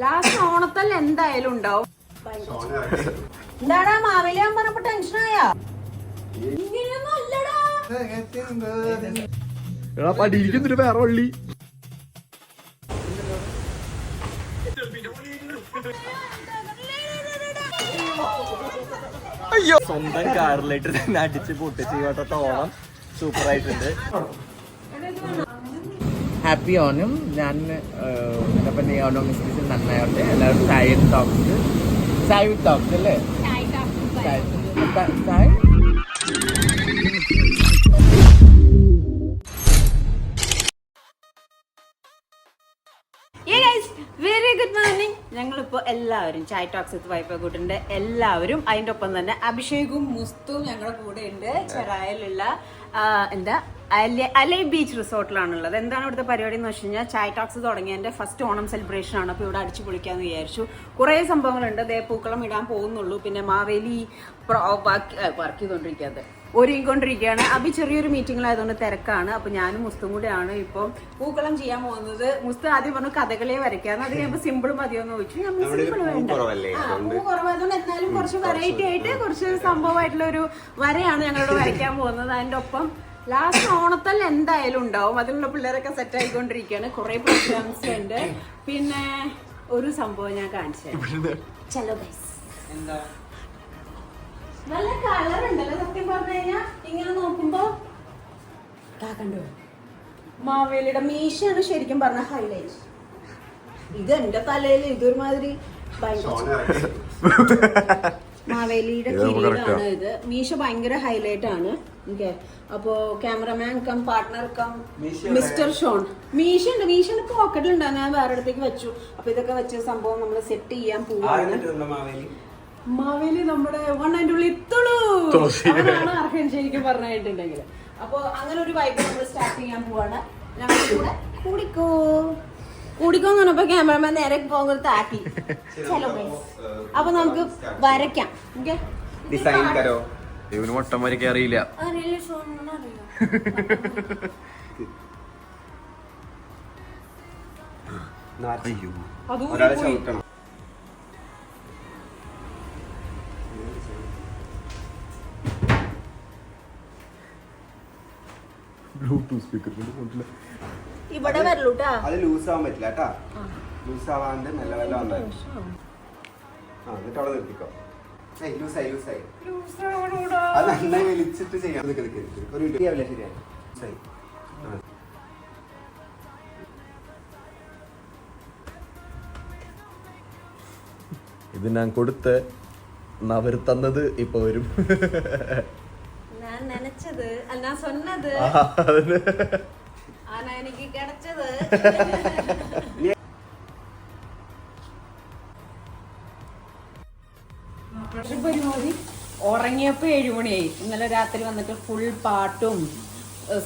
Last ഓണത്തല്ല എന്തായാലും ഉണ്ടാവും. എന്താടാ മാവേലിയാൻ പറഞ്ഞപ്പോ ടെൻഷനായാ ഇങ്ങനെയൊന്നും അല്ലടാ എടാ പടിയിരിക്കുന്നിട്ട് വേറെ വള്ളി. അയ്യോ. സ്വന്തം കാറിലിട്ട് തന്നെ അടിച്ച് പൊട്ടിച്ച് വട്ടത്തെ ഓണം സൂപ്പർ ആയിട്ടുണ്ട്. ഹാപ്പി ഓണം ഞാൻ എന്താ ഈ ഓണം മിസ്റ്റിസ് നന്നായോട്ടെ. എല്ലാവരും ചായ ടോക്സ് ചായ വിത്ത് ടോക്സ് അല്ലേ? ചായ വെരി ഗുഡ് മോർണിംഗ് ഞങ്ങളിപ്പോ എല്ലാവരും ചായ ടോക്സ് വിത്ത് വൈഫ് കൂട്ടുണ്ട്. എല്ലാവരും അതിന്റെ ഒപ്പം തന്നെ അഭിഷേകും മുസ്തും ഞങ്ങളുടെ കൂടെ ഉണ്ട് ചെറായിലുള്ള എന്താ? അലെ അലെ ബീച്ച് റിസോർട്ടിലാണുള്ളത്. എന്താണ് ഇവിടുത്തെ പരിപാടി എന്ന് വെച്ച് കഴിഞ്ഞാൽ ചായ ടോക്സ് തുടങ്ങിയതിന്റെ ഫസ്റ്റ് ഓണം സെലിബ്രേഷൻ ആണ്. അപ്പോൾ ഇവിടെ അടിച്ചു പൊളിക്കാമെന്ന് വിചാരിച്ചു. കുറേ സംഭവങ്ങളുണ്ട്. ദേ പൂക്കളം ഇടാൻ പോകുന്നുള്ളൂ. പിന്നെ മാവേലി വർക്ക് ചെയ്തുകൊണ്ടിരിക്കാതെ ഒരുങ്ങിക്കൊണ്ടിരിക്കുകയാണ്. അഭി ചെറിയൊരു മീറ്റിംഗിലായതുകൊണ്ട് തിരക്കാണ്. അപ്പൊ ഞാനും മുസ്തും കൂടെയാണ് ഇപ്പം പൂക്കളം ചെയ്യാൻ പോകുന്നത്. മുസ്തു ആദ്യം പറഞ്ഞു കഥകളെ വരയ്ക്കാന്ന് അത് കഴിയുമ്പോൾ സിമ്പിൾ മതിയോന്ന് ചോദിച്ചു. ഞാൻ സിമ്പിൾ വേണ്ട. പൂ കുറവായതുകൊണ്ട് എന്നാലും കുറച്ച് വെറൈറ്റി ആയിട്ട് കുറച്ച് സംഭവമായിട്ടുള്ള ഒരു വരയാണ് ഞങ്ങളോട് വരയ്ക്കാൻ പോകുന്നത്. അതിന്റെ ഒപ്പം ലാസ്റ്റ് ഓണത്തല്ല എന്തായാലും ഉണ്ടാവും. അതിനുള്ള പിള്ളേരൊക്കെ സെറ്റ് ആയിക്കൊണ്ടിരിക്കുകയാണ്. കുറെ പ്രോഗ്രാംസ് ഉണ്ട്. പിന്നെ ഒരു സംഭവം ഞാൻ കാണിച്ചു തരാം. ചലോ ഗൈസ് നല്ല കളർ ഉണ്ടല്ലോ സത്യം പറഞ്ഞു കഴിഞ്ഞാ. ഇങ്ങനെ നോക്കുമ്പോ കണ്ടോ? മാവേലിയുടെ മീശയാണ് ശരിക്കും പറഞ്ഞ ഹൈലൈറ്റ് ഇത് എന്റെ തലയിൽ ഇതൊരുമാതിരി മാവേലിയുടെ കിരീടമാണ് ഇത്. മീശ ഭയങ്കര ഹൈലൈറ്റ് ആണ്. ഓക്കെ അപ്പോ cameraman cum partner cum mister Shaun. മീശ ഉണ്ട് മീശ പോക്കറ്റിൽ ഉണ്ടാകും ഞാൻ വേറെ അടുത്തേക്ക് വെച്ചു. അപ്പൊ ഇതൊക്കെ വെച്ച സംഭവം നമ്മൾ സെറ്റ് ചെയ്യാൻ പോവാണ്. മാവേലി നമ്മുടെ വൺ ആൻഡ് ഉള്ളി തുളു. അതാണ് അർഹൻ ശരിക്കും പറഞ്ഞിട്ടുണ്ടെങ്കിൽ അപ്പൊ അങ്ങനെ ഒരു വൈബ് നമ്മൾ സ്റ്റാർട്ട് ചെയ്യാൻ പോവാണ്. ഞങ്ങളുടെ കൂടെ കൂടിക്കോ. കൂടിക്കോ എന്ന് പറഞ്ഞപ്പോ ക്യാമറമാൻ നേരെ പോകുന്നത് ആക്കി ചലോ അപ്പൊ നമുക്ക് വരയ്ക്കാം. ഓക്കെ ഡിസൈൻ തരോ? ഇവന് വട്ടം വരയ്ക്കാൻ അറിയില്ല. അയ്യോ. അതുകൂടി ബ്ലൂടൂത്ത് സ്പീക്കർ ഇവിടെ വരലൂട്ടാ. അത് ലൂസ് ആവാൻ പറ്റില്ല കേട്ടാ. ലൂസ് ആവാണ്ട് മെല്ലെ മെല്ലെ വന്നാൽ ആ എന്നിട്ട് അവിടെ നിർത്തിക്കോ. ലൂസായി ലൂസായി. അത് നന്നായി വലിച്ചിട്ട്. ഒരു മിനിറ്റ്. ലൂസായി. ഇത് ഞാൻ കൊടുത്ത് അവർ തന്നത് ഇപ്പൊ വരും. ഞാൻ നനച്ചത് അല്ല ഞാൻ சொன்னது ആന എനിക്ക് കിടച്ചത് പക്ഷെ പരിപാടി ഉറങ്ങിയപ്പോ ഏഴുമണിയായി ഇന്നലെ രാത്രി വന്നിട്ട് ഫുൾ പാട്ടും ഏഹ്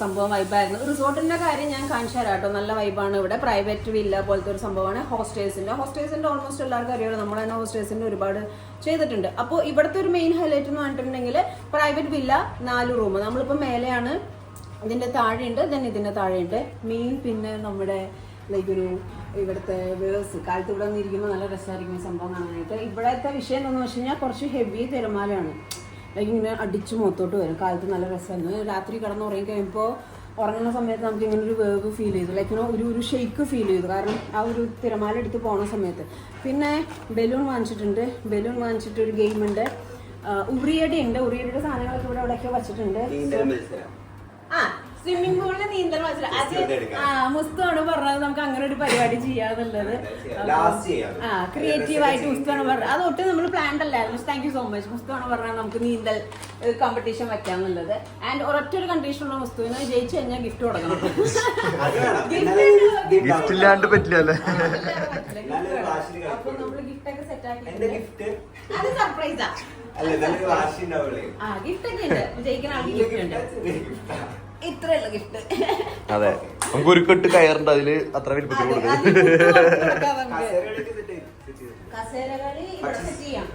സംഭവം വൈബായിരുന്നു റിസോർട്ടിന്റെ കാര്യം ഞാൻ കാണിച്ചു തരാം കേട്ടോ. നല്ല വൈബാണ് ഇവിടെ പ്രൈവറ്റ് വില്ല പോലത്തെ ഒരു സംഭവമാണ് ഹോസ്റ്റേഴ്സിന്റെ ഹോസ്റ്റേഴ്സിന്റെ ഓൾമോസ്റ്റ് എല്ലാവർക്കും അറിയാലോ നമ്മൾ തന്നെ ഹോസ്റ്റേഴ്സിന്റെ ഒരുപാട് ചെയ്തിട്ടുണ്ട്. അപ്പോൾ ഇവിടുത്തെ ഒരു മെയിൻ ഹൈലൈറ്റ് എന്ന് പറഞ്ഞിട്ടുണ്ടെങ്കിൽ പ്രൈവറ്റ് വില്ല നാല് റൂം നമ്മളിപ്പോൾ മേലെയാണ് ഇതിന്റെ താഴെയുണ്ട് ദെൻ ഇതിന്റെ താഴെയുണ്ട്. മെയിൻ പിന്നെ നമ്മുടെ ലൈക്ക് ഒരു ഇവിടുത്തെ വേഴ്സ് കാലത്ത് ഇവിടെ വന്നിരിക്കുമ്പോൾ നല്ല രസമായിരിക്കും സംഭവം കാണാനായിട്ട്. ഇവിടുത്തെ വിഷയം എന്താണെന്ന് വെച്ച് കഴിഞ്ഞാൽ കുറച്ച് ഹെവി തിരമാലയാണ്. ഇങ്ങനെ അടിച്ച് മുഖത്തോട്ട് വരും. കാലത്ത് നല്ല രസമായിരുന്നു. രാത്രി കിടന്ന് ഉറങ്ങി കഴിയുമ്പോൾ ഉറങ്ങുന്ന സമയത്ത് നമുക്ക് ഇങ്ങനെ ഒരു വേവ് ഫീൽ ചെയ്തു. ലൈക്ക് ഒരു ഒരു ഷെയ്ക്ക് ഫീൽ ചെയ്തു. കാരണം ആ ഒരു തിരമാല എടുത്ത് പോണ സമയത്ത്. പിന്നെ ബലൂൺ വാങ്ങിച്ചിട്ടുണ്ട്. ബലൂൺ വാങ്ങിച്ചിട്ട് ഒരു ഗെയിം ഉണ്ട്. ഉറിയടി ഉണ്ട്. ഉറിയടിയുടെ സാധനങ്ങളൊക്കെ ഇവിടെ ഇവിടെയൊക്കെ വെച്ചിട്ടുണ്ട്. ആ സ്വിമ്മിംഗ് പൂളിൽ നീന്തൽ മത്സരം. അത് ആ മുസ്താണ് പറഞ്ഞത്. നമുക്ക് അങ്ങനെ ഒരു പരിപാടി ചെയ്യാന്നുള്ളത്. ആ ക്രിയേറ്റീവ് ആയിട്ട് മുസ്തുവാണ് പറഞ്ഞത്. അത് ഒട്ടും നമ്മൾ പ്ലാൻ അല്ലായിരുന്നു താങ്ക് യു സോ മച്ച് മുസ്തുവാണ് പറഞ്ഞാൽ നമുക്ക് നീന്തൽ കോമ്പറ്റീഷൻ വെക്കാന്നുള്ളത്. ആൻഡ് ഒരൊറ്റ ഒരു കണ്ടീഷൻ ഉള്ള മുസ്തുവിന് ജയിച്ചു കഴിഞ്ഞാൽ ഗിഫ്റ്റ് കൊടുക്കണം. ഗിഫ്റ്റ് ഇല്ലാണ്ട് പറ്റില്ല അല്ലേ? അപ്പൊ കളിക്കും. ഗിഫ്റ്റ് ഒക്കെ സെറ്റ് ആക്കി ഗിഫ്റ്റ് അത് സർപ്രൈസാ ഗിഫ്റ്റ് ഒക്കെ ഉണ്ട്. ജയിക്കുന്ന ആൾക്ക് ഗിഫ്റ്റ് ഉണ്ട്. ഇത്രയുള്ള ഗിഫ്റ്റ് അതെ. നമുക്ക് ഒരു കെട്ട് കയറുണ്ട് അതിൽ അത്ര വലിപ്പത്തിൽ കൊടുക്കുന്നത് കസേരകളി ഇവിടെ സെറ്റ് ചെയ്യാം.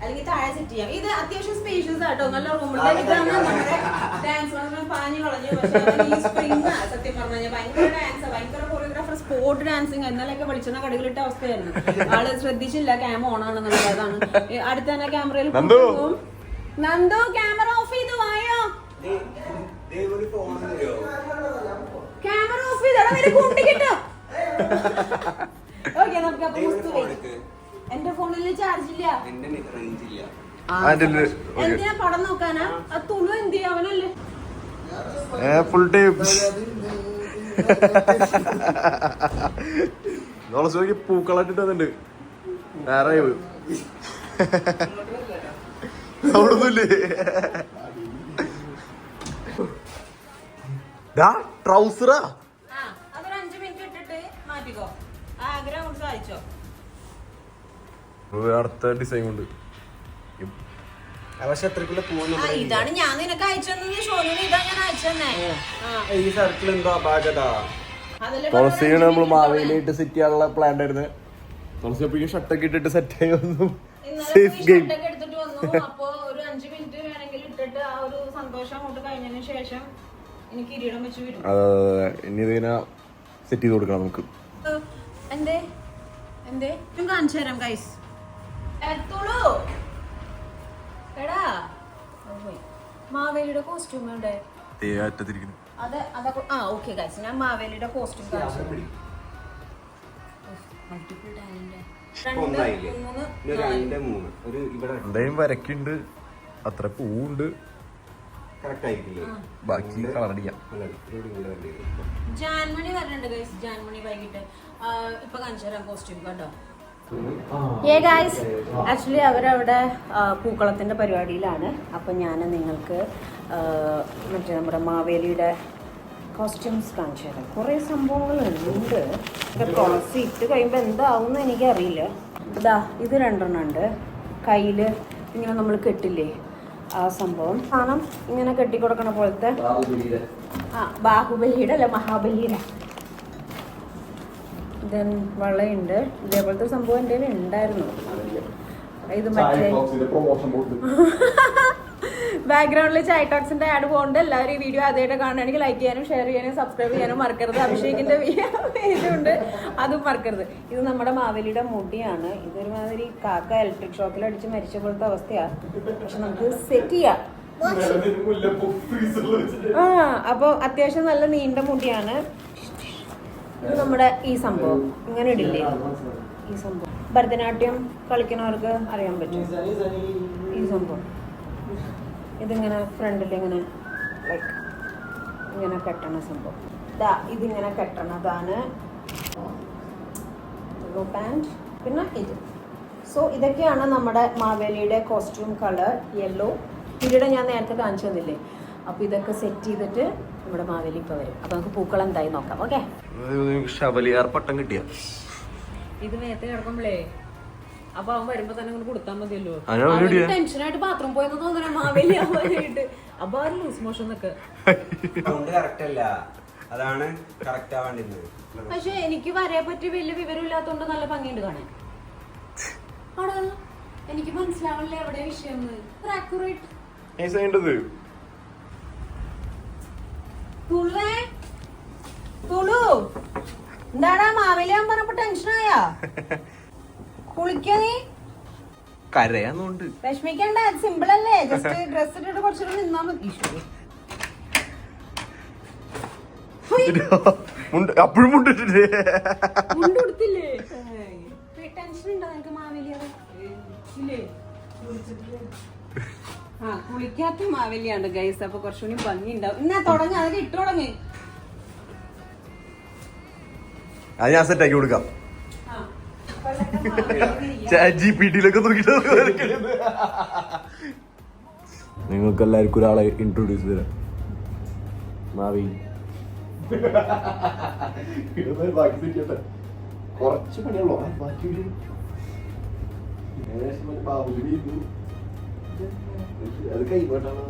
അല്ലെങ്കിൽ താഴെ സെറ്റ് ചെയ്യാം. ഇത് അത്യാവശ്യം സ്പേഷ്യസ് ആട്ടോ. നല്ല റൂമിലെ ഇതാണ് നമ്മുടെ ഡാൻസ് പാഞ്ഞു കളഞ്ഞു പക്ഷേ ഈ സ്പ്രിങ് സത്യം പറഞ്ഞു. കഴിഞ്ഞാൽ ഭയങ്കര ഡാൻസ് ഭയങ്കര കൊറിയോഗ്രാഫർ സ്പോർട്ട് ഡാൻസിങ് ഇന്നലെയൊക്കെ വെളിച്ചെണ്ണ കടകളിട്ട അവസ്ഥയായിരുന്നു. ആൾ ശ്രദ്ധിച്ചില്ല ക്യാമ ഓൺ ആണെന്നുള്ളത്. അതാണ്. അടുത്ത തന്നെ ക്യാമറയിൽ നന്ദു. നന്ദു ക്യാമറ ഓഫ് ചെയ്തു. വായോ? ക്യാമറ ഓഫ് ചെയ്തോ? കൂട്ടിക്കിട്ടോ ഓക്കെ നമുക്ക് അപ്പൊ മുസ്തു വരും. എന്റെ ഫോണിൽ ചാർജ് ഇല്ല. എന്തിനാ പടം നോക്കാനാ? ആ തുളു എന്ത് ചെയ്യും? അവനല്ലേ. ഫുൾ ടൈം നോളെ നോക്കി വേറെ അവിടൊന്നുമില്ലേ ട്രൗസറാ ആ അതൊരു അഞ്ചു മിനിറ്റ് ഇട്ടിട്ട് മാറ്റിക്കോ ആഗ്രഹം കൊണ്ട് സാധിച്ചോ അടുത്ത ഡിസൈൻ കൊണ്ട്. പക്ഷെ എത്രക്കുള്ള പോവാൻ ഇതാണ് ഞാൻ നിനക്ക് അയച്ചെന്ന് ഷോനൂര് ഇതാ ഞാൻ അയച്ചെന്നേ ഈ സർക്കിൾ എന്തോ അപാകത. തുളസിയാണ് നമ്മൾ മാവേലിയായിട്ട് സെറ്റ് ചെയ്യാനുള്ള പ്ലാൻ ആയിരുന്നു. തുളസി അപ്പോഴേക്കും ഷർട്ടൊക്കെ ഇട്ടിട്ട് സെറ്റ് ആയി വന്നു. ഇന്നലെ സേഫ് ഗെയിം ഷർട്ടൊക്കെ എടുത്തിട്ട് വന്നു. അപ്പൊ ഒരു അഞ്ചു മിനിറ്റ് വേണമെങ്കിൽ ഇട്ടിട്ട് ആ ഒരു സന്തോഷം അങ്ങോട്ട് കഴിഞ്ഞതിന് ശേഷം ഇനി ഇതിനെ സെറ്റ് ചെയ്ത് കൊടുക്കണം നമുക്ക്. എന്തേ? എന്തേ? ഞാൻ കാണിച്ചു തരാം ഗൈസ് എത്തോളൂ എടാ. മാവേലിയുടെ കോസ്റ്റ്യൂം അത് അതൊക്കെ ആ ഓക്കെ ഗൈസ് ഞാൻ മാവേലിയുടെ കോസ്റ്റ്യൂം കാണിച്ചു മൾട്ടിപ്പിൾ ടാലന്റ് രണ്ട് ഒന്നായില്ലേ? മൂന്ന് ഇത് രണ്ട് മൂന്ന്. ഒരു ഇവിടെ വരക്കുണ്ട് അത്ര പൂവുണ്ട്. ബാക്കി കളർ അടിക്കാം. ജാൻമണി വരണുണ്ട് ഗൈസ് ജാൻമണി വൈകിട്ട്. ആ, ഇപ്പൊ കാണിച്ചു തരാം കോസ്റ്റ്യൂം കേട്ടോ ഏ ഗായ്സ് ആക്ച്വലി അവരവിടെ പൂക്കളത്തിന്റെ പൂക്കളത്തിന്റെ പരിപാടിയിലാണ്. അപ്പം ഞാൻ നിങ്ങൾക്ക് മറ്റേ നമ്മുടെ മാവേലിയുടെ കോസ്റ്റ്യൂംസ് കാണിച്ചു തരാം. കുറേ സംഭവങ്ങളുണ്ട്. ഇതൊക്കെ തുളസി ഇട്ട് കഴിയുമ്പോൾ എന്താവും എനിക്കറിയില്ല. ഇതാ ഇത് രണ്ടെണ്ണം ഉണ്ട്. കയ്യിൽ ഇങ്ങനെ നമ്മൾ കെട്ടില്ലേ? ആ സംഭവം. സാധനം ഇങ്ങനെ കെട്ടിക്കൊടുക്കണ പോലത്തെ ആ ബാഹുബലിയുടെ അല്ല മഹാബലിയുടെ. ദെൻ വളയുണ്ട്. ഇതേപോലത്തെ സംഭവം എന്റെ ഉണ്ടായിരുന്നു. ഇത് മറ്റേ ബാക്ക്ഗ്രൗണ്ടിൽ ചായ് ആഡ് പോകുന്നുണ്ട് എല്ലാവരും ഈ വീഡിയോ ആദ്യമായിട്ട് കാണുകയാണെങ്കിൽ ലൈക്ക് ചെയ്യാനും ഷെയർ ചെയ്യാനും സബ്സ്ക്രൈബ് ചെയ്യാനും മറക്കരുത്. അഭിഷേകിന്റെ ഇതുണ്ട്. അതും മറക്കരുത്. ഇത് നമ്മുടെ മാവേലിയുടെ മുടിയാണ്. ഇതൊരുമാതിരി കാക്ക ഇലക്ട്രിക് ഷോക്കിൽ അടിച്ച് മരിച്ച പോലത്തെ അവസ്ഥയാണ് പക്ഷെ നമുക്ക് സെറ്റ് ചെയ്യാം. ആ അപ്പോൾ അത്യാവശ്യം നല്ല നീണ്ട മുടിയാണ്. ഇത് നമ്മുടെ ഈ സംഭവം. ഇങ്ങനെ ഇടില്ലേ? ഈ സംഭവം. ഭരതനാട്യം കളിക്കുന്നവർക്ക് അറിയാൻ പറ്റും. ഈ സംഭവം. ഇതിങ്ങനെ ഫ്രണ്ടിൽ ഇങ്ങനെ ലൈക്ക് ഇങ്ങനെ കെട്ടണ സംഭവം. ദാ ഇതിങ്ങനെ കെട്ടണതാണ്. പാന്റ് പിന്നെ ഇത്. സോ ഇതൊക്കെയാണ് നമ്മുടെ മാവേലിയുടെ കോസ്റ്റ്യൂം കളർ യെല്ലോ പിന്നീട് ഞാൻ നേരത്തെ കാണിച്ചു തന്നില്ലേ? അപ്പോൾ ഇതൊക്കെ സെറ്റ് ചെയ്തിട്ട് നമ്മുടെ മാവേലി ഇപ്പോൾ വരും. അപ്പോൾ നമുക്ക് പൂക്കൾ എന്തായി നോക്കാം ഓക്കെ ശബലിയാർ പട്ടം കിട്ടിയ. ഇത് നേരത്തെ കിടക്കുമ്പോഴേ അപ്പൊ അവൻ വരുമ്പോ തന്നെ അങ്ങോട്ട് കൊടുത്താൽ മതിയല്ലോ? ടെൻഷനായിട്ട് ബാത്റൂം പോയെന്ന് തോന്നുന്നു മാവേലി ആവാനായിട്ട് അപ്പൊ ആ ലൂസ് മോഷൻ എന്നൊക്കെ അല്ല. അതാണ് കറക്റ്റ് ആവാണ്ടിരുന്നത്. പക്ഷെ എനിക്ക് വരയെ പറ്റി വലിയ വിവരം ഇല്ലാത്തോണ്ട് നല്ല ഭംഗിയുണ്ട് കാണാൻ. എനിക്ക് മനസ്സിലാവണില്ല എവിടെ വിഷയം എന്താടാ മാവേലി പറഞ്ഞപ്പോ ടെൻഷനായാ കുളിക്കാ നീ കരയാന്നുണ്ട്. വിഷമിക്കണ്ട സിമ്പിൾ അല്ലേ? ജസ്റ്റ് ഡ്രസ് ഇട്ടിട്ട് കുറച്ചുകൂടി നിന്നാ മതി. അപ്പോഴും മുണ്ടിട്ടില്ലേ? ടെൻഷൻ ഉണ്ടോ നിനക്ക് ആ കുളിക്കാത്ത മാവേലിയാണ് ഗൈസ് അപ്പൊ കുറച്ചുകൂടി ഭംഗി ഉണ്ടാവും എന്നാ തുടങ്ങി അതൊക്കെ ഇട്ടു തുടങ്ങി. അത് ഞാൻ സെറ്റ് ആക്കി കൊടുക്കാം. ജി പി ടിയിലൊക്കെ നോക്കിയിട്ട് നിങ്ങൾക്ക് എല്ലാവർക്കും ഒരാളെ ഇൻട്രൊഡ്യൂസ് തരാം. മാവി. കുറച്ച് പണിയുള്ളൂ. ബാക്കി അത് കൈമാറ്റാണ്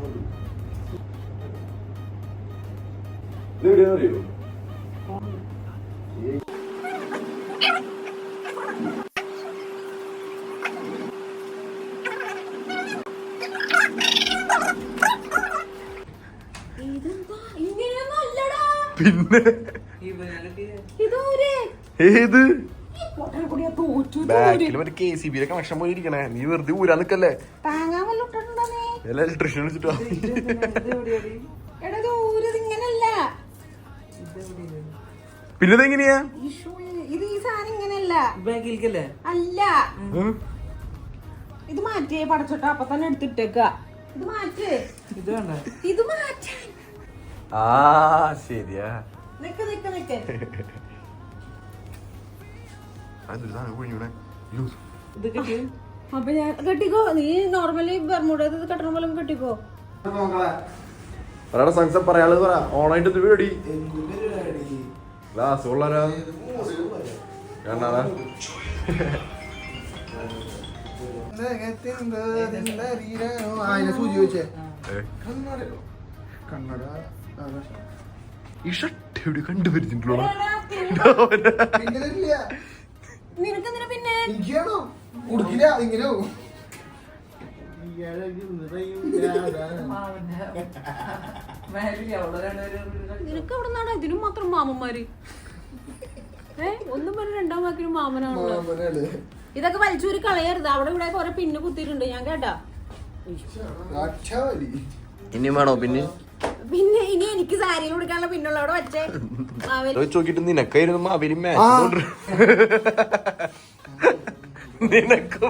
ഇതെവിടെയാണെന്ന് അറിയോ? പിന്നെ ഏത്? ബാക്കിൽ മറ്റേ കെ സി ബിയുടെ കണക്ഷൻ പോലെ ഇരിക്കണേ നീ വെറുതെ ഊരാ നിക്കല്ലേ? എല്ലാ ഇലക്ട്രീഷ്യൻ വിളിച്ചിട്ടോ? പിന്നെ ഇതെങ്ങനെയാ ഇത് ഈ സാധനം ബാഗിലേക്കല്ലേ അല്ല. ഇത് മാറ്റിയേ പടച്ചോട്ടോ അപ്പൊ തന്നെ എടുത്തിട്ടേക്ക. ഇത് മാറ്റേ. ഇത് ഇത് മാറ്റ ആ ശരിയാ. നിക്ക് നിക്ക് നിക്ക്. അതൊരു സാധനം കുഴിഞ്ഞൂടെ. ഇത് കിട്ടിയോ? അപ്പൊ ഞാൻ കെട്ടിക്കോ? നീ നോർമലി ബർമുട കെട്ടണ പോലെ കെട്ടിക്കോ? പറയടാ സംസം പറയാൾ പറ. ഓണായിട്ട് ഇത് പേടി ഗ്ലാസ് കൊള്ളാരാ കണ്ണാടാ സൂചി വെച്ചേ ഏ, കണ്ണട ഈ ഷർട്ട് എവിടെ തരില്ല നിനക്ക് അവിടെ നിന്നാണ്? ഇതിനും മാത്രം മാമന്മാര്. ഏ ഒന്നും പറഞ്ഞ രണ്ടാം വാക്കിനും മാമനാണല്ലോ. ഇതൊക്കെ വലിച്ചൂരി കളയരുത്. അവിടെ ഇവിടെ കുറെ പിന്നെ കുത്തിയിട്ടുണ്ട്. ഞാൻ കേട്ടാ? ഇനി വേണോ? പിന്നെ പിന്നെ ഇനി എനിക്ക് സാരി കൊടുക്കാനുള്ള പിന്നുള്ള അവിടെ വെച്ചേ മാവേലി ചോദിച്ചു നോക്കിട്ട് നിനക്കായിരുന്നു മാവേലി മാച്ച് നിനക്ക്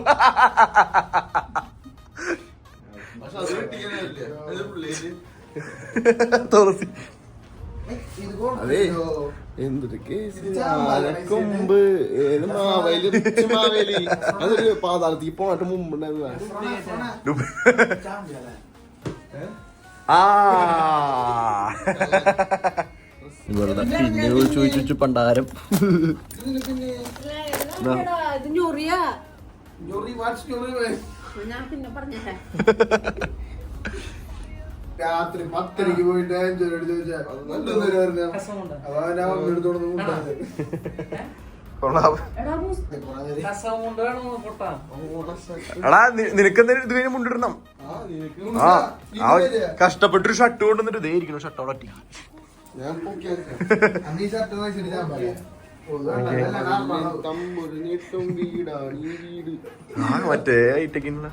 തുളസി അതെ എന്തൊരു കേസ് ആനക്കൊമ്പ് ഏത് മാവേലി റിച്ച് മാവേലി അതൊരു പാതാളത്തേക്ക് പോണാട്ട് മുമ്പുണ്ടായിരുന്ന ആ. വെറുതെ പിന്നെ ചോദിച്ചു ചോദിച്ചു പണ്ടാരം. രാത്രി പത്തരക്ക് പോയിട്ട് അഞ്ചോട് ചോദിച്ചാൽ എടാ മൂസ് കസം കൊണ്ടാണോ പൊട്ടാ? എടാ നിനക്ക് എന്തായാലും ഇത് മുണ്ടിടണം. ആ ആ കഷ്ടപ്പെട്ടൊരു ഷർട്ട് കൊണ്ടുവന്നിട്ട് ഇതേ ഇരിക്കുന്നു ഷർട്ട് അവിടെ ഒട്ടി ആ മറ്റേ ഐറ്റക്കിനുള്ള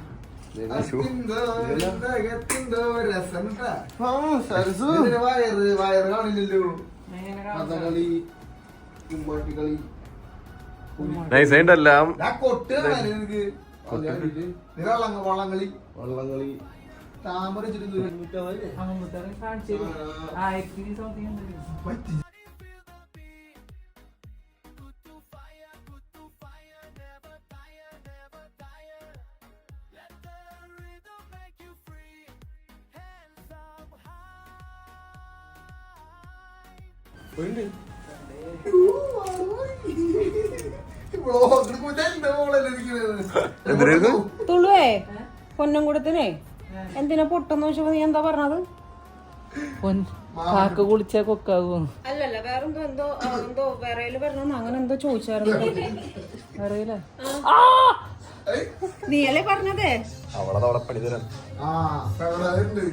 വയറ് വയറ് കാണില്ലല്ലോ. കഥകളി കുമ്മാട്ടി കളി നൈസ് എല്ലാം ഞാൻ വള്ളംകളി. താമര സംതിങ് എന്തിനായിരുന്നു തുളുവേ. പൊന്നംകുടത്തിനെ എന്തിനാ പൊട്ടെന്ന് വെച്ചപ്പോ നീ എന്താ പറഞ്ഞത്? കാക്ക കുളിച്ച കൊക്കാകും. അല്ലല്ല വേറെന്തോ എന്തോ എന്തോ എന്തോ വിറയിൽ വരണമെന്ന് അങ്ങനെ എന്തോ ചോദിച്ചായിരുന്നു. അറിയില്ല നീയല്ലേ പറഞ്ഞതേ? അവളെ പണി തരാം ആ ഉണ്ട്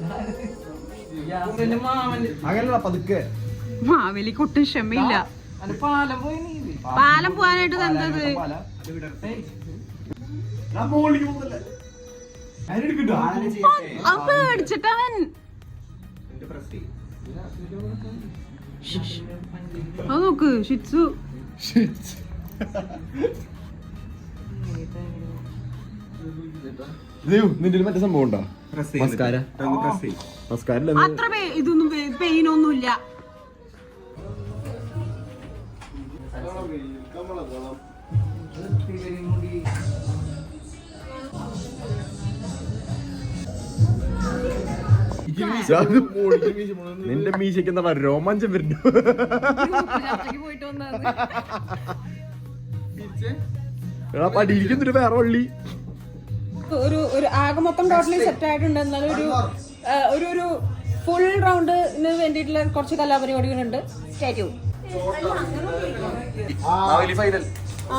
മാമന്റെ അങ്ങനല്ല പതുക്കെ. മാവേലിക്ക് ഒട്ടും ക്ഷമയില്ല. പാലം പോവാനായിട്ട് എന്തത് പേടിച്ചിട്ടവൻ. അത് നോക്ക് ഷിറ്റ്സു. നിന്റെ മറ്റേ സംഭവം ഉണ്ടോ? നമസ്കാരം നമസ്കാരം അത്ര പേ- ഇതൊന്നും പെയിനൊന്നുമില്ല. നിന്റെ മീശയ്ക്ക് എന്താ രോമാഞ്ചം വരുന്നു. എടാ പടിയിരിക്കുന്നൊരു വേറെ വള്ളി. ഒരു ഒരു ആകെ മൊത്തം ടോട്ടലി സെറ്റ് ആയിട്ടുണ്ട് എന്നാലും ഒരു ഒരു ഒരു ഫുൾ റൗണ്ടിന് വേണ്ടിയിട്ടുള്ള കുറച്ച് കലാപരിപാടികളുണ്ട്. സ്റ്റാറ്റ്യൂ ഫൈനൽ ആ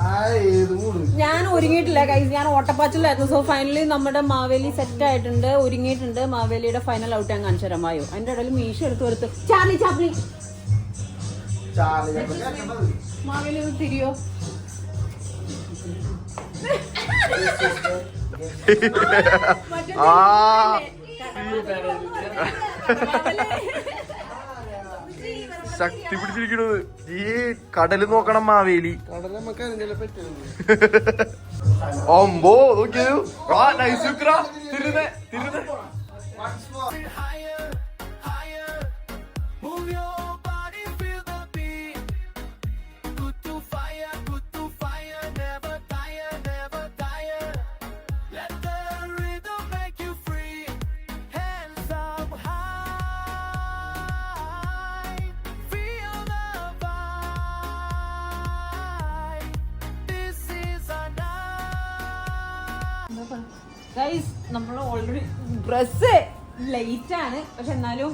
ആ. ഏത് മൂട്? ഞാൻ ഒരുങ്ങിയിട്ടില്ല കൈസ് ഞാൻ ഓട്ടപ്പാച്ചിലായിരുന്നു. സോ ഫൈനലി നമ്മുടെ മാവേലി സെറ്റ് ആയിട്ടുണ്ട് ഒരുങ്ങിയിട്ടുണ്ട്. മാവേലിയുടെ ഫൈനൽ ഔട്ട് ഞാൻ കാണിച്ചു തരാം. മായോ അതിന്റെ ഇടയിൽ മീശ എടുത്ത് കൊടുത്ത് ചാർലി ചാപ്ലി മാവേലി ഒന്ന് തിരിയോ? ആ ശക്തി പിടിച്ചിരിക്കണത്. ഈ കടൽ നോക്കണം മാവേലി. ഒമ്പോ നോക്കിയു. ആ നൈസ് തിരുന്നേ തിരുന്നേ. നമ്മൾ ഓൾറെഡി ഡ്രസ്സ് ലേറ്റ് ആണ്. പക്ഷെ എന്നാലും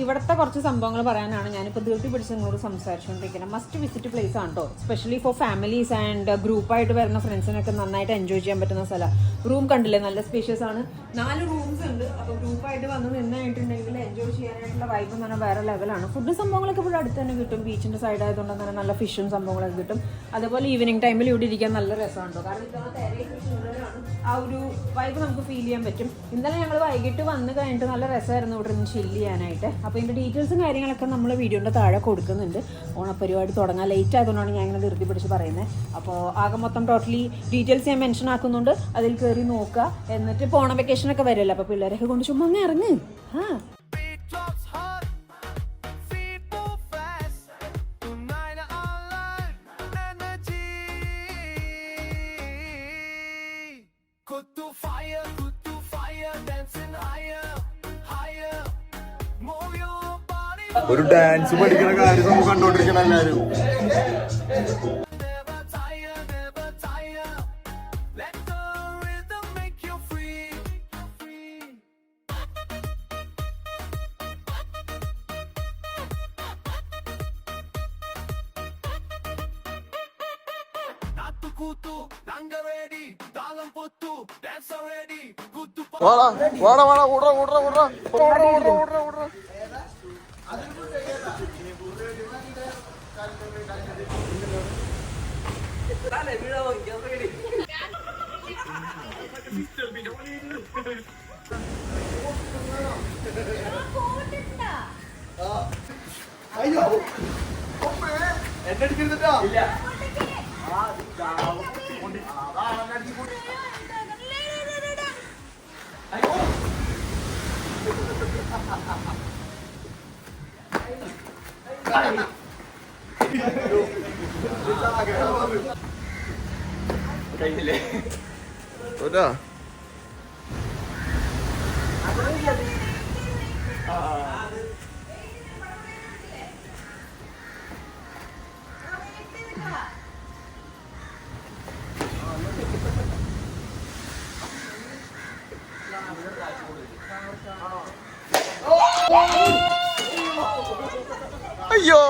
ഇവിടുത്തെ കുറച്ച് സംഭവങ്ങൾ പറയാനാണ് ഞാനിപ്പോൾ ദീർത്തി പിടിച്ച് നിങ്ങളോട് സംസാരിച്ചുകൊണ്ടിരിക്കുന്നത് മസ്റ്റ് വിസിറ്റ് പ്ലേസ് ആണ് കേട്ടോ സ്പെഷ്യലി ഫോർ ഫാമിലീസ് ആൻഡ് ഗ്രൂപ്പായിട്ട് വരുന്ന ഫ്രണ്ട്സിനൊക്കെ നന്നായിട്ട് എൻജോയ് ചെയ്യാൻ പറ്റുന്ന സ്ഥലം. റൂം കണ്ടില്ലേ? നല്ല സ്പേഷ്യസ് ആണ്. നാല് റൂംസ് ഉണ്ട്. അപ്പോൾ ഗ്രൂപ്പായിട്ട് വന്ന് നിന്നായിട്ടുണ്ടെങ്കിൽ എൻജോയ് ചെയ്യാനായിട്ടുള്ള വൈബ് എന്ന് പറഞ്ഞാൽ വേറെ ലെവലാണ് ഫുഡ് സംഭവങ്ങളൊക്കെ ഇവിടെ അടുത്ത് തന്നെ കിട്ടും. ബീച്ചിന്റെ സൈഡ് ആയതുകൊണ്ട് തന്നെ നല്ല ഫിഷും സംഭവങ്ങളൊക്കെ കിട്ടും. അതുപോലെ ഈവനിങ് ടൈമിൽ ഇവിടെ ഇരിക്കാൻ നല്ല രസമാണ് കേട്ടോ കാരണം ഇത്തവണ തിരയൊക്കെ ആ ഒരു വൈബ് നമുക്ക് ഫീൽ ചെയ്യാൻ പറ്റും. ഇന്നലെ ഞങ്ങൾ വൈകിട്ട് വന്ന് കഴിഞ്ഞിട്ട് നല്ല രസമായിരുന്നു ഇവിടെ നിന്ന് ചില്ല് ചെയ്യാനായിട്ട്. അപ്പോൾ ഇതിന്റെ ഡീറ്റെയിൽസും കാര്യങ്ങളൊക്കെ നമ്മൾ വീഡിയോന്റെ താഴെ കൊടുക്കുന്നുണ്ട്. ഓണപരിപാടി തുടങ്ങാൻ ലേറ്റ് ആയതുകൊണ്ടാണ് ഞാൻ ഇങ്ങനെ ധൃതി പിടിച്ച് പറയുന്നത് അപ്പോൾ ആകെ മൊത്തം ടോട്ടലി ഡീറ്റെയിൽസ് ഞാൻ മെൻഷൻ ആക്കുന്നുണ്ട്. അതിൽ കയറി നോക്കുക. എന്നിട്ട് ഇപ്പോൾ ഓണം വെക്കേഷനൊക്കെ വരുമല്ലോ. അപ്പോൾ പിള്ളേരൊക്കെ കൊണ്ട് ചുമ്മാ അങ്ങ് ഇറങ്ങ്. ആ to fire, foot to fire, dancing higher, higher. Move your body, ഒരു ഡാൻസ് പഠിക്കണ കാര്യം നമുക്ക് കണ്ടോണ്ടിരിക്കണം എല്ലാരും വാടാ വാടാ വാടാ ഓടറ ഓടറ ഓടറ ഓടറ ഓടറ ഓടറ ഓടറ അയ്യോ. എന്നെ അടിക്കരുതട്ടാ ഒരാ അയ്യോ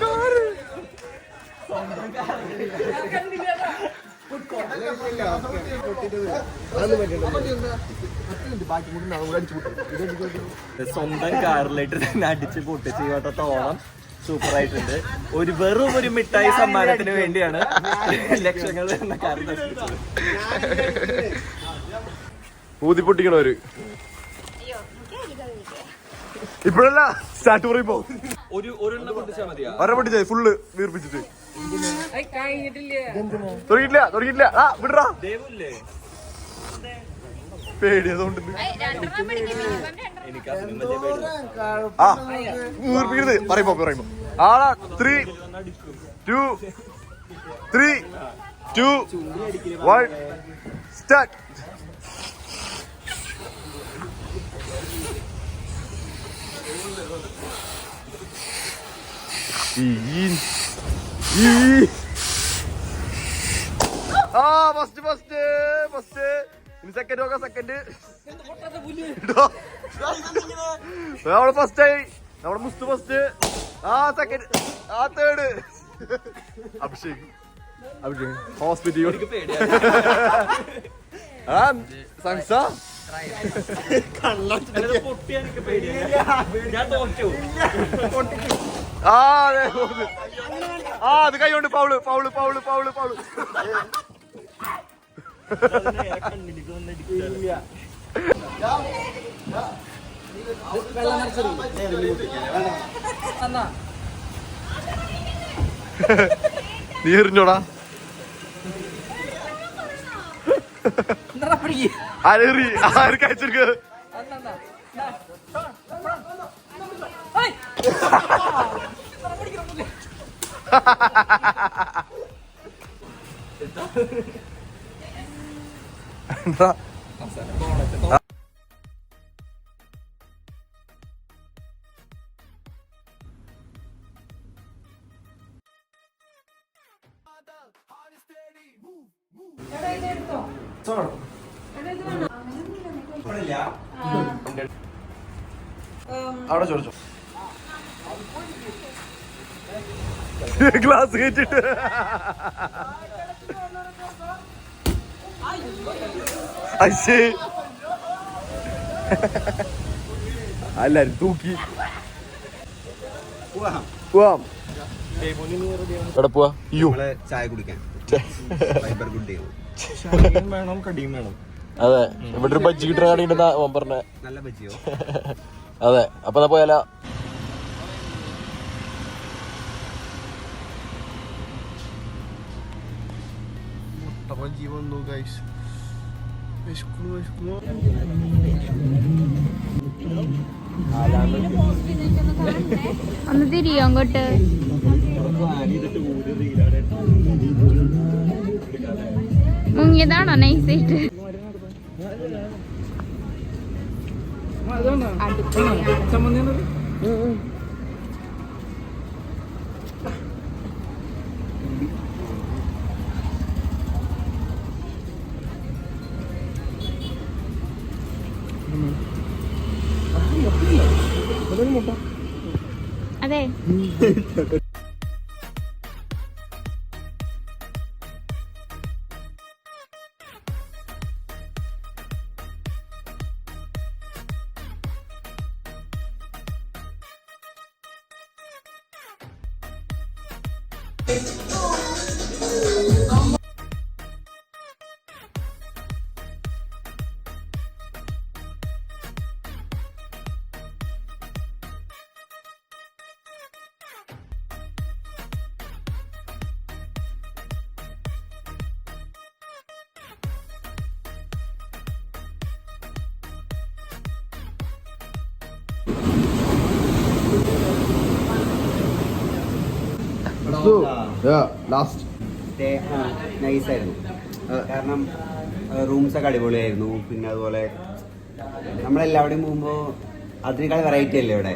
കാറ് സ്വന്തം കാറിലായിട്ട് തന്നെ അടിച്ച് പൊട്ടിച്ച് ഇവട്ടത്തെ ഓണം സൂപ്പർ ആയിട്ടുണ്ട് ഒരു വെറും ഒരു മിഠായി സമ്മാനത്തിന് വേണ്ടിയാണ് ലക്ഷങ്ങൾ എന്ന കാർ നശിപ്പിച്ചത് ഇപ്പോഴല്ല സ്റ്റാർട്ട് പറയുമ്പോ. ഒരു ഒരെണ്ണം പൊട്ടിച്ചാൽ മതിയാ? ഒരെ പൊട്ടിച്ചേ ഫുള്ള് വീർപ്പിച്ചിട്ട്. തുടങ്ങിയിട്ടില്ല തുടങ്ങിയിട്ടില്ല. ആ വിടറാ പേടിയതുകൊണ്ട് ആ വീർപ്പിക്കരുത്. പറയുമ്പോ പറയുമ്പോ. ആളാ three two three two one start. ആ ഫസ്റ്റ് ഫസ്റ്റ് ഫസ്റ്റ് ഇനി സെക്കൻഡ് നോക്കാം സെക്കൻഡ് നമ്മൾ ഫസ്റ്റ് ആയി. നമ്മുടെ മുസ്തു ഫസ്റ്റ് ആ സെക്കൻഡ് ആ തേർഡ് അഭിഷേക്. അഭിഷേക് ഹോസ്പിറ്റൽ ആ സംസ. ആ അതെ. ആ അത് കൈകൊണ്ട് foul foul foul foul foul നീ എറിഞ്ഞോടാ. ആരെറി ആര് കഴിച്ചെടുക്ക എന്താ അവിടെ ചോദിച്ചു. ഗ്ലാസ് കയറ്റിട്ട്. അശ്ശേ എല്ലാരും തൂക്കി. പോവാം. എവിടെ പോവാ? യു ചായ കുടിക്കാൻ. വേണം കടിയും വേണം. അതെ. ഇവിടെ ഒരു ബജ്ജി കിട്ടുന്ന കടി ഉണ്ടെന്നാ ഓൻ പറഞ്ഞ. നല്ല ബജ്ജിയോ? അതെ. അപ്പൊ എന്നാ പോയാലോ. ബജി വന്നു ഗൈസ് വിശക്കുന്നു വിശക്കുന്നു ഒന്ന് തിരിയോ അങ്ങോട്ട് മുങ്ങിയതാണോ നൈസായിട്ട് അതെ. ലാസ്റ്റ് സ്റ്റേ നൈസായിരുന്നു കാരണം റൂംസ് ഒക്കെ അടിപൊളിയായിരുന്നു. പിന്നെ അതുപോലെ നമ്മളെല്ലാവിടെയും പോകുമ്പോ അതിനേക്കാൾ വെറൈറ്റി അല്ലേ ഇവിടെ?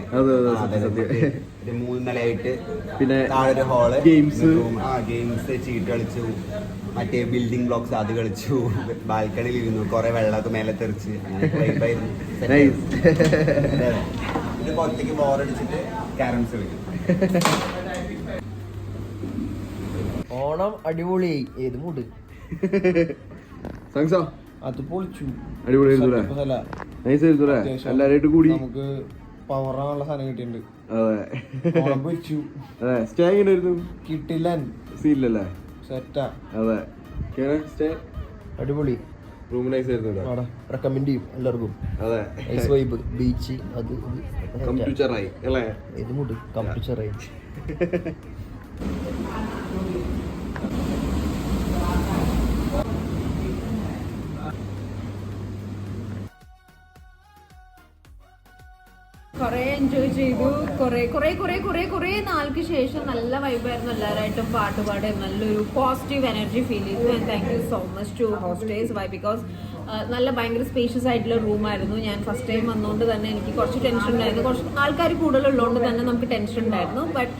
ഒരു മൂന്ന് നിലയായിട്ട് പിന്നെ താഴെ ഒരു ഹോൾ ഗെയിംസ് ആ ഗെയിംസ് ചീട്ട് കളിച്ചു. മറ്റേ ബിൽഡിംഗ് ബ്ലോക്സ് അത് കളിച്ചു. ബാൽക്കണിയിൽ ഇരുന്നു. കുറെ വെള്ളമൊക്കെ മേലെ തെറിച്ച്. പിന്നെ ഒറ്റയ്ക്ക് ബോറടിച്ചിട്ട് ക്യാരംസ് കളിക്കും. ഓണം അടിപൊളിയായി ഏത് മൂട് സംസാ അത് പൊളിച്ചു. അടിപൊളി നൈസ് എല്ലാരായിട്ട് കൂടി. നമുക്ക് പവറാനുള്ള സാധനം കിട്ടിയിട്ടുണ്ട്. അതെ. സ്റ്റേ എങ്ങനെയായിരുന്നു? കിട്ടില്ല. സീനില്ലല്ലേ സെറ്റാ അതെ. സ്റ്റേ അടിപൊളി. റൂം നൈസ് ആയിരുന്നു റെക്കമെൻഡ് ചെയ്യും എല്ലാവർക്കും. അതെ. നൈസ് വൈബ് ബീച്ച് അത് കമ്പ്യൂട്ടറായി അല്ലേ? ഏത് മൂട് കമ്പ്യൂട്ടറായി ചെയ്തു. കുറെ കുറെ കുറെ കുറെ കുറെ നാൾക്ക് ശേഷം നല്ല വൈബായിരുന്നു എല്ലാവരായിട്ടും പാടി നല്ലൊരു പോസിറ്റീവ് എനർജി ഫീൽ ചെയ്തു. And thank you so much to hosters why because നല്ല ഭയങ്കര സ്പേഷ്യസ് ആയിട്ടുള്ള റൂമായിരുന്നു ഞാൻ ഫസ്റ്റ് ടൈം വന്നുകൊണ്ട് തന്നെ എനിക്ക് കുറച്ച് ടെൻഷൻ ഉണ്ടായിരുന്നു. കുറച്ച് ആൾക്കാർ കൂടുതലുള്ളതുകൊണ്ട് തന്നെ നമുക്ക് ടെൻഷൻ ഉണ്ടായിരുന്നു. ബട്ട്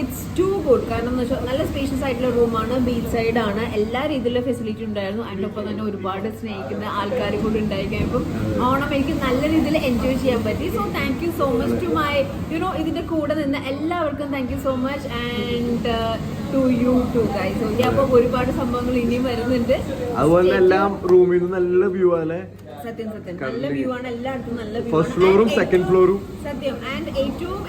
ഇറ്റ്സ് ടു ഗുഡ് കാരണം എന്ന് വെച്ചാൽ നല്ല സ്പേഷ്യസ് ആയിട്ടുള്ള റൂമാണ് ബീച്ച് സൈഡ് ആണ്. എല്ലാ രീതിയിലുള്ള ഫെസിലിറ്റി ഉണ്ടായിരുന്നു. അതിന്റെ ഒപ്പം തന്നെ ഒരുപാട് സ്നേഹിക്കുന്ന ആൾക്കാർ കൂടി ഉണ്ടായി കഴിയുമ്പോൾ ഓണം എനിക്ക് നല്ല രീതിയിൽ എൻജോയ് ചെയ്യാൻ പറ്റി. So thank you so much to my you know ഇതിന്റെ കൂടെ നിന്ന് എല്ലാവർക്കും thank you so much and to you too guys okay അപ്പോൾ ഒരുപാട് സംഭവങ്ങൾ ഇനിയും വരുന്നുണ്ട്. അതുപോലെ എല്ലാം റൂമിൽ നിന്ന് നല്ല വ്യൂ അല്ലേ സത്യം സത്യം. നല്ല വ്യൂ ആണ് എല്ലായിടത്തും നല്ല വ്യൂ ഫസ്റ്റ് ഫ്ലോറും സെക്കൻഡ് ഫ്ലോറും സത്യം. ആൻഡ് ഏറ്റവും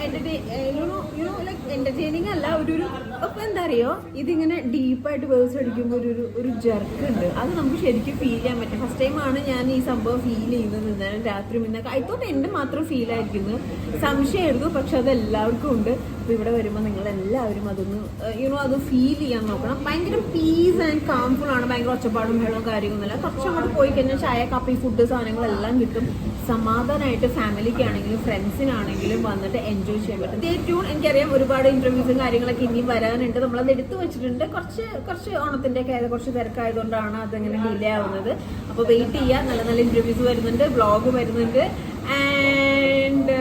എന്റർടൈനിങ് അല്ല ഒരു ഒരു അപ്പൊ എന്താ അറിയോ? ഇതിങ്ങനെ ഡീപ്പായിട്ട് വേഴ്സ് അടിക്കുമ്പോൾ ഒരു ഒരു- ജർക്ക് ഉണ്ട്. അത് നമുക്ക് ശരിക്കും ഫീൽ ചെയ്യാൻ പറ്റും. ഫസ്റ്റ് ടൈം ആണ് ഞാൻ ഈ സംഭവം ഫീൽ ചെയ്യുന്നത്. ഇന്നലെ രാത്രി ഇന്നൊക്കെ ഐത്തോട്ട് എന്റെ മാത്രം ഫീൽ ആയിരിക്കുന്നു. സംശയമായിരുന്നു പക്ഷെ അത് എല്ലാവർക്കും ഉണ്ട്. അപ്പൊ ഇവിടെ വരുമ്പോൾ നിങ്ങൾ എല്ലാവരും അതൊന്ന് യുനോ അത് ഫീൽ ചെയ്യാൻ നോക്കണം. ഭയങ്കര പീസ് ആൻഡ് കാംഫുൾ ആണ്. ഭയങ്കര ഒച്ചപ്പാടും വെള്ളവും കാര്യമൊന്നുമില്ല കുറച്ച് അങ്ങോട്ട് പോയി കഴിഞ്ഞാൽ ചായ കാപ്പി ഫുഡ് സാധനങ്ങളെല്ലാം കിട്ടും. സമാധാനമായിട്ട് ഫാമിലിക്ക് ആണെങ്കിലും ഫ്രണ്ട്സിനാണെങ്കിലും വന്നിട്ട് എൻജോയ് ചെയ്യാൻ പറ്റും. ഏറ്റവും എനിക്കറിയാം ഒരുപാട് ഇന്റർവ്യൂസും കാര്യങ്ങളൊക്കെ ഇനിയും വരാനുണ്ട്. നമ്മളത് എടുത്തു വെച്ചിട്ടുണ്ട്. കുറച്ച് കുറച്ച് ഓണത്തിന്റെ ഒക്കെ കുറച്ച് തിരക്കായതുകൊണ്ടാണ് അതെങ്ങനെ ഡിലേ ആവുന്നത്. അപ്പോൾ വെയിറ്റ് ചെയ്യുക നല്ല നല്ല ഇന്റർവ്യൂസ് വരുന്നുണ്ട് ബ്ലോഗ് വരുന്നുണ്ട്. ആൻഡ്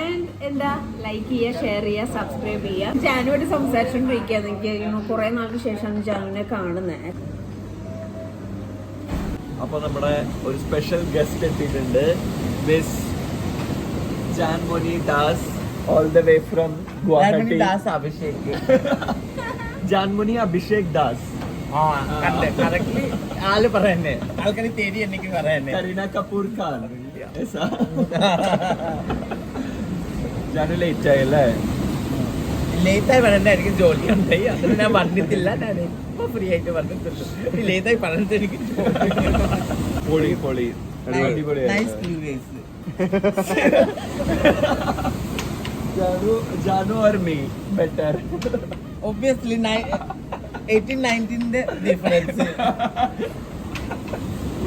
ആൻഡ് എന്താ? ലൈക്ക് ചെയ്യുക ഷെയർ ചെയ്യുക സബ്സ്ക്രൈബ് ചെയ്യുക. ജാനുവായിട്ട് സംസാരിച്ചുകൊണ്ടിരിക്കുക എനിക്ക് കുറെ നാൾക്ക് ശേഷമാണ് ജാനുവിനെ കാണുന്നത്. അപ്പൊ നമ്മുടെ ഒരു സ്പെഷ്യൽ ഗസ്റ്റ് എത്തിയിട്ടുണ്ട്. Miss Janmoni Das all the way from Guwahati Das Abhishek Janmoni Abhishek Das ആൾ പറയന്നെ. ആൾക്കാർ തേരി എനിക്ക് പറയന്നെ. കരീന കപൂർ ഖാൻ. ജാനു ലേറ്റ് ആയല്ലേ ലേറ്റായി എനിക്ക് ജോലി ഉണ്ടായി അതിന് ഞാൻ പറഞ്ഞിട്ടില്ല ഞാൻ ഇപ്പൊ ഫ്രീ ആയിട്ട് പറഞ്ഞിട്ടുള്ളൂ ലേറ്റായി പറഞ്ഞിട്ട് എനിക്ക് പൊളി പൊളി. അടിപൊളിയായിരുന്നു. Janu Janu or me better obviously eighteen നയന്റീന്റെ difference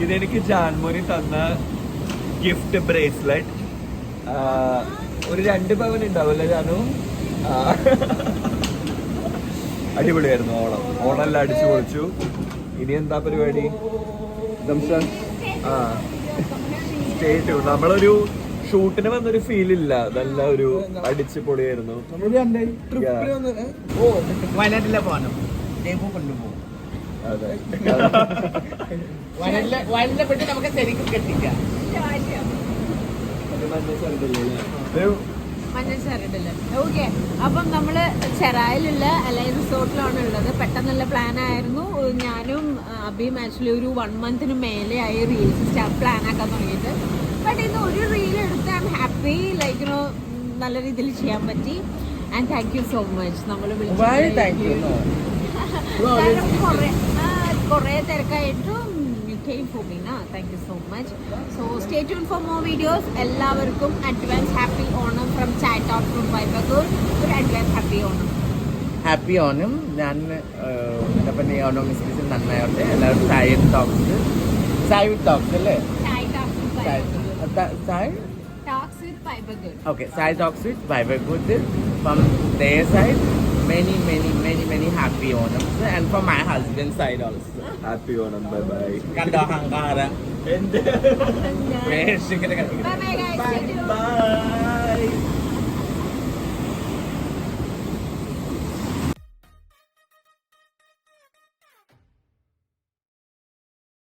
ഇതെനിക്ക് ജാൻമോനി തന്ന ഗിഫ്റ്റ് ബ്രേസ്ലെറ്റ് ഒരു രണ്ട് പവൻ ഉണ്ടാവില്ല ജാനു. അടിപൊളിയായിരുന്നു ഓണം. ഓണം എല്ലാം അടിച്ചു പൊളിച്ചു. ഇനി എന്താ പരിപാടി? ആ. സ്റ്റേറ്റ് നമ്മളൊരു ഷൂട്ടിന് വന്നൊരു ഫീൽ ഇല്ല. നല്ല ഒരു അടിച്ചു പൊളിയായിരുന്നു. വയനാട്ടിലെ കൊണ്ടുപോകും. അതെ. പെട്ട് നമുക്ക് ശരിക്കും കെട്ടിക്കാം. മഞ്ഞ സ്ഥലത്തല്ലേ അല്ലേ? മഞ്ഞച്ചാറിടൽ ഓക്കെ അപ്പം നമ്മൾ ചെറായിലുള്ള അലൈ റിസോർട്ടിലാണ് ഉള്ളത്. പെട്ടെന്നുള്ള പ്ലാൻ ആയിരുന്നു. ഞാനും അബിയും ആക്ച്വലി ഒരു വൺ മന്തിന് മേലെ ആയി റീൽസ് പ്ലാൻ ആക്കാൻ തുടങ്ങിയിട്ട്. ബട്ട് ഇന്ന് ഒരു റീൽ എടുത്ത് I am happy like you know നല്ല രീതിയിൽ ചെയ്യാൻ പറ്റി. And thank you so much നമ്മൾ വിളിച്ചു? കുറേ തിരക്കായിട്ടും കെയിം ഫോർ മീ നാ thank you so much so stay tune for more videos എല്ലാവർക്കും advance happy Onam from chat out from വൈബഗൂർ ഒരു advance happy Onam. Happy Onam. ഞാൻ എന്താ പറയുക ഓണം മിസ്മിസിൽ നന്നായോട്ടെ എല്ലാവരും ചായ ടോക്സ് ചായ വിത്ത് ടോക്സ് അല്ലേ? Chai. Okay chaya? Talks with വൈബഗൂർ from ദേ talks many, many, many, many happy Onam. And for my husband side also. Happy Onam. Bye bye. Kanda hangara. And. Bye bye guys. Bye bye.